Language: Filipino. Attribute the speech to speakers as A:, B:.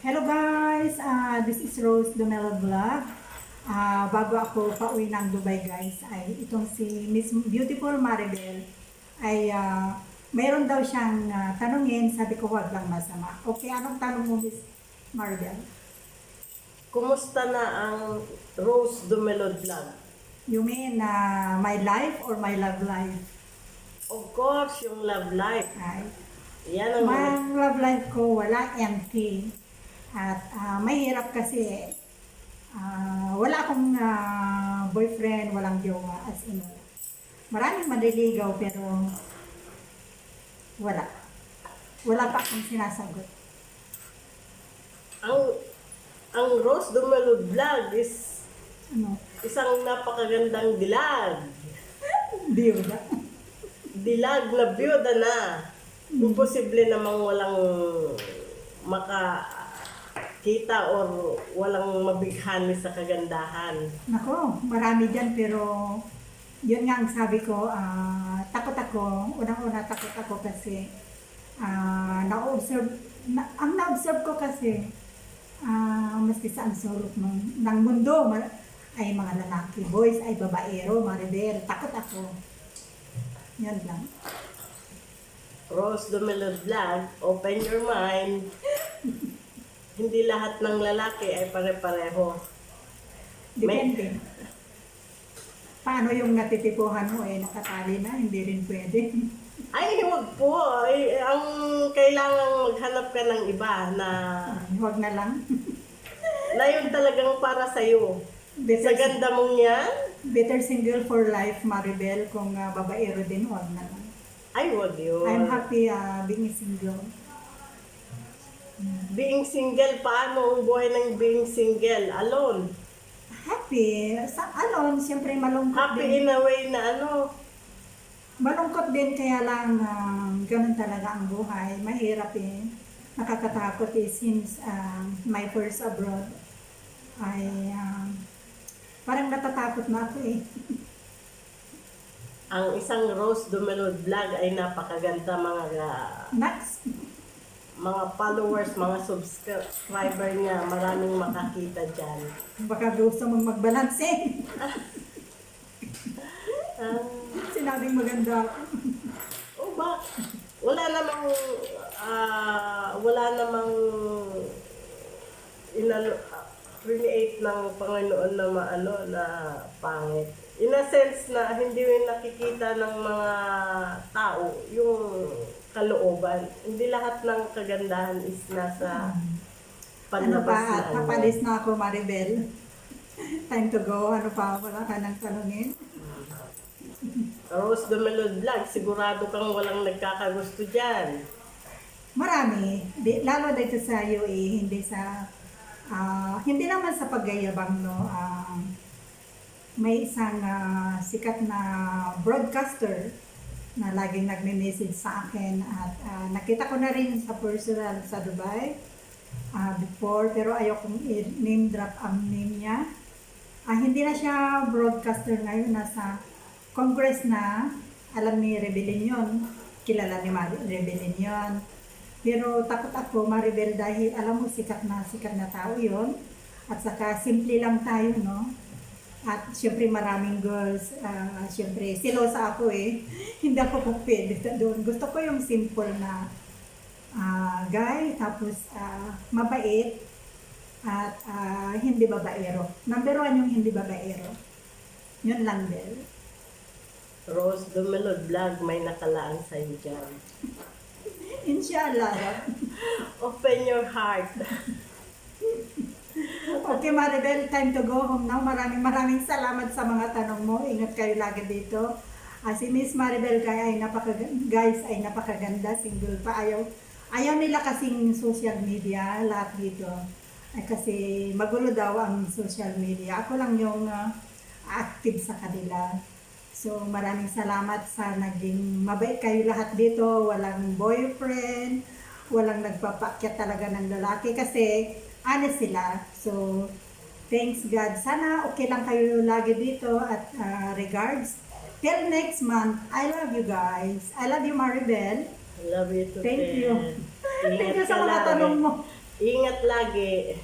A: Hello guys, Ah, this is Rose Donella Vlog. Ah, bago ako pauwi ng Dubai guys, ay itong si Miss Beautiful Maribel ay ah, mayroon daw siyang ah, tanungin, sabi ko wag lang masama. Okay, anong tanong mo Miss Maribel?
B: Kumusta na ang Rose Dumelod Vlog?
A: You mean ah, my life or my love life?
B: Of course, yung love life.
A: Ay,
B: Yan ang
A: Ang love life ko, wala empty. At ah, mahirap kasi ah, wala akong ah, boyfriend, walang jowa. As in. Maraming manliligaw pero wala. Wala pa akong sinasagot.
B: ang ang Rose Dumelod Vlog is
A: Ano?
B: isang napakagandang dilag.
A: Di ba?
B: Dilag na byuda na. Imposible namang walang makakita or walang mabighani sa kagandahan.
A: Nako, marami dyan pero yun nga ang sabi ko, ah, takot ako, unang-una takot ako kasi ah, na-observe, na, ang na-observe ko kasi ah, maski sa ang sulok ng, ng mundo ma- ay mga lalaki, boys ay babaero, maribel, takot ako. Yan lang.
B: Rose Dumelod Vlog, open your mind. Hindi lahat ng lalaki ay pare-pareho.
A: Depende. Paano yung natitipuhan mo eh, nakatali na, hindi rin pwede.
B: Ay, huwag po. Ay, ang kailangan maghanap ka ng iba na,
A: Huwag na lang.
B: na yun talagang para sa'yo. Sa
A: Better,
B: ganda mong yan,
A: better single for life, Maribel, kung ah, babaero din, huwag na lang.
B: ay wag yun.
A: I'm happy uh, being single.
B: Being single, paano ang buhay ng being single? Alone.
A: Happy. Sa alon, siyempre malungkot
B: Happy
A: din.
B: in a way na ano,
A: Malungkot din kaya lang ah, ganun talaga ang buhay. Mahirap eh. Nakakatakot eh since ah, my first abroad ay ah, parang natatakot na ako eh.
B: ang isang Rose Dumelod vlog ay napakaganda mga
A: Next.
B: Mga followers, mga subscriber niya. Maraming makakita dyan.
A: Baka gusto mong magbalanse.
B: Ah,
A: Sinabing maganda.
B: Oh, ba? Wala namang ah, wala namang inano ah, create ng Panginoon na maano na pangit. In a sense na hindi rin nakikita ng mga tao yung kalooban. Hindi lahat ng kagandahan is nasa
A: Ano
B: panlabas
A: pa,
B: na
A: at
B: ano.
A: papalis na ako Maribel. Time to go. Ano pa, wala ka nang tanungin?
B: Rose Dumelod Vlog, sigurado kang walang nagkakagusto dyan.
A: Marami, di, lalo dito sa UAE, hindi sa, ah, hindi naman sa paggayabang, no, ah, may isang ah, sikat na broadcaster na laging nagme-message sa akin at ah, nakita ko na rin sa personal sa Dubai ah, before, pero ayokong i-name drop ang name niya. Ah, hindi na siya broadcaster ngayon, nasa Congress na, alam ni Rebellion yun, kilala ni Mar- Rebellion yun. Pero takot ako, Maribel, dahil alam mo, sikat na sikat na tao yon At saka, simple lang tayo, no? At syempre maraming girls, ah, syempre silosa ako eh. Hindi ako pwede doon. Gusto ko yung simple na ah, guy, tapos ah, mabait, at ah, hindi babaero. Number one yung hindi babaero. Yun lang, Bel.
B: Rose Dumelod Vlog, may nakalaan sa'yo dyan.
A: Inshallah.
B: Open your heart.
A: Okay, Maribel, time to go home now. Maraming maraming salamat sa mga tanong mo. Ingat kayo lagi dito. Ah, si Miss Maribel kaya ay napaka guys ay napakaganda, single pa ayaw. Ayaw nila kasing social media lahat dito. Ay kasi magulo daw ang social media. Ako lang yung ah, active sa kanila. So maraming salamat sa naging mabait kayo lahat dito. Walang boyfriend, walang nagpapakyat talaga ng lalaki kasi honest sila. So, thanks God. Sana okay lang kayo lagi dito at ah, regards. Till next month, I love you guys. I love you, Maribel.
B: Love you to
A: Thank
B: ten.
A: you. Thank you sa mga tanong mo.
B: ingat lagi.